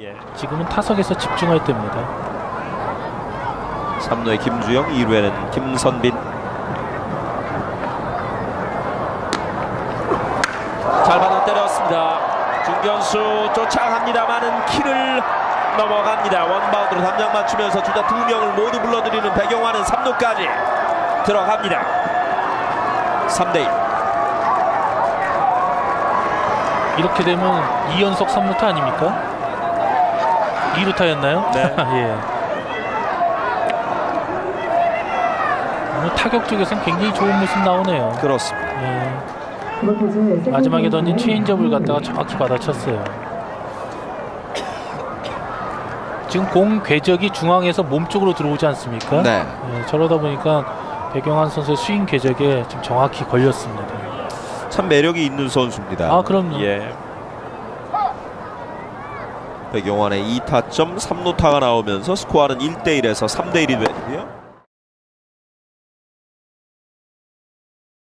예. 지금은 타석에서 집중할 때입니다. 3루에 김주영, 2루에는 김선빈. 잘 받아 때렸습니다. 중견수 쫓아갑니다만은 키를 넘어갑니다. 원바운드로 담장 맞추면서 주자 두 명을 모두 불러들이는 백영환은 3루까지 들어갑니다. 3대1. 이렇게 되면 2연속 3루타 아닙니까? 2루타였나요? 네. 예. 오늘 타격 쪽에서는 굉장히 좋은 모습 나오네요. 그렇습니다. 예. 마지막에 던진 체인지업을 갖다가 정확히 받아쳤어요. 지금 공 궤적이 중앙에서 몸쪽으로 들어오지 않습니까? 네. 예, 저러다 보니까 백영환 선수의 스윙 궤적에 지금 정확히 걸렸습니다. 참 매력이 있는 선수입니다. 아, 그럼요. 예. 백영환의 2타점 3루타가 나오면서 스코어는 1대1에서 3대1이 되고요.